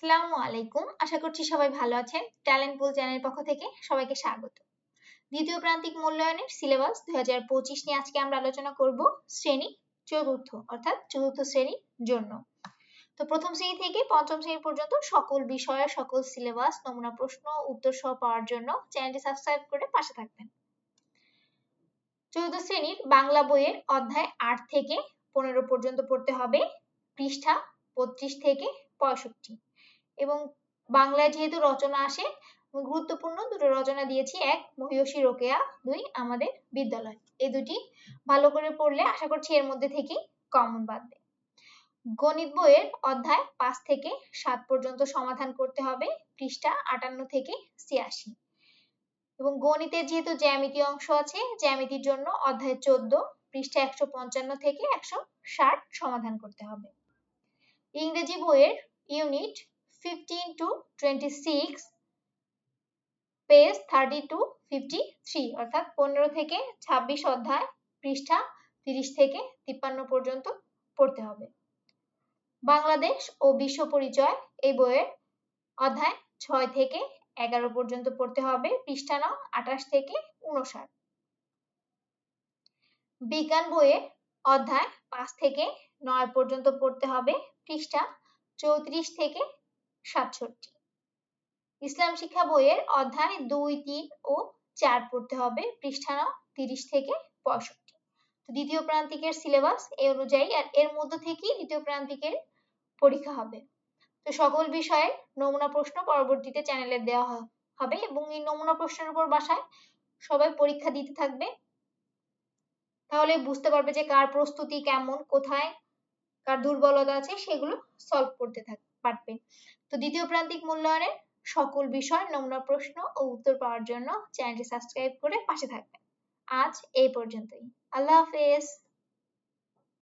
আসসালামু আলাইকুম। আশা করছি সবাই ভালো আছেন। ট্যালেন্ট পুল চ্যানেলের পক্ষ থেকে সবাইকে স্বাগত। দ্বিতীয় প্রান্তিক মূল্যায়নের সিলেবাস দুই নিয়ে আজকে আমরা আলোচনা করব শ্রেণি চতুর্থ, অর্থাৎ চতুর্থ শ্রেণির জন্য। তো প্রথম শ্রেণি থেকে পঞ্চম শ্রেণি পর্যন্ত সকল বিষয়ের সকল সিলেবাস, নমুনা প্রশ্ন উত্তর সহ পাওয়ার জন্য চ্যানেলটি সাবস্ক্রাইব করে পাশে থাকবেন। চতুর্থ শ্রেণির বাংলা বইয়ের অধ্যায় আট থেকে পনেরো পর্যন্ত পড়তে হবে, পৃষ্ঠা বত্রিশ থেকে পঁয়ষট্টি। এবং বাংলায় যেহেতু রচনা আসে গুরুত্বপূর্ণ দুটো রচনা দিয়েছি। এক মহিষী রোকেয়া, দুই, আমাদের বিদ্যালয়। এই দুটি ভালো করে পড়লে আশা করছি এর মধ্যে থেকেই কমন বাঁধবে গণিত বইয়ের অধ্যায় পাঁচ থেকে সাত পর্যন্ত সমাধান করতে হবে, পৃষ্ঠা আটান্ন থেকে ছিয়াশি। এবং গণিতের যেহেতু জ্যামিতি অংশ আছে, জ্যামিতির জন্য অধ্যায় চোদ্দ, পৃষ্ঠা একশো পঞ্চান্ন থেকে একশো ষাট সমাধান করতে হবে। ইংরেজি বইয়ের unit fifteen two twenty six page thirty two fifty three অর্থাৎ পনেরো থেকে ছাব্বিশ অধ্যায়, পৃষ্ঠা তিরিশ থেকে তিপ্পান্ন পর্যন্ত পড়তে হবে। বাংলাদেশ ও বিশ্ব পরিচয় এই বইয়ের অধ্যায় ছয় থেকে এগারো পর্যন্ত পড়তে হবে, পৃষ্ঠা নং আঠাশ থেকে উনষাট বিজ্ঞান বইয়ের অধ্যায় পাঁচ থেকে নয় পর্যন্ত পড়তে হবে, পৃষ্ঠা চৌত্রিশ থেকে সাতষট্টি। ইসলাম শিক্ষা বইয়ের অধ্যায় দুই, তিন ও চার পড়তে হবে পৃষ্ঠা তিরিশ থেকে পঁয়ষট্টি। দ্বিতীয় প্রান্তিকের সিলেবাস এই অনুযায়ী আর এর মধ্য থেকেই দ্বিতীয় প্রান্তিকের পরীক্ষা হবে। তো সকল বিষয়ে নমুনা প্রশ্ন পরবর্তীতে চ্যানেলে দেওয়া হবে এবং এই নমুনা প্রশ্নের উপর বাসায় সবাই পরীক্ষা দিতে থাকবে। তাহলে বুঝতে পারবে যে কার প্রস্তুতি কেমন, কোথায়, কার দুর্বলতা আছে, সেগুলো সলভ করতে পারবে। তো দ্বিতীয় প্রান্তিক মূল্যায়নের সকল বিষয়, নমুনা প্রশ্ন ও উত্তর পাওয়ার জন্য চ্যানেলটি সাবস্ক্রাইব করে পাশে থাকবেন। আজ এই পর্যন্তই। আল্লাহ হাফেজ।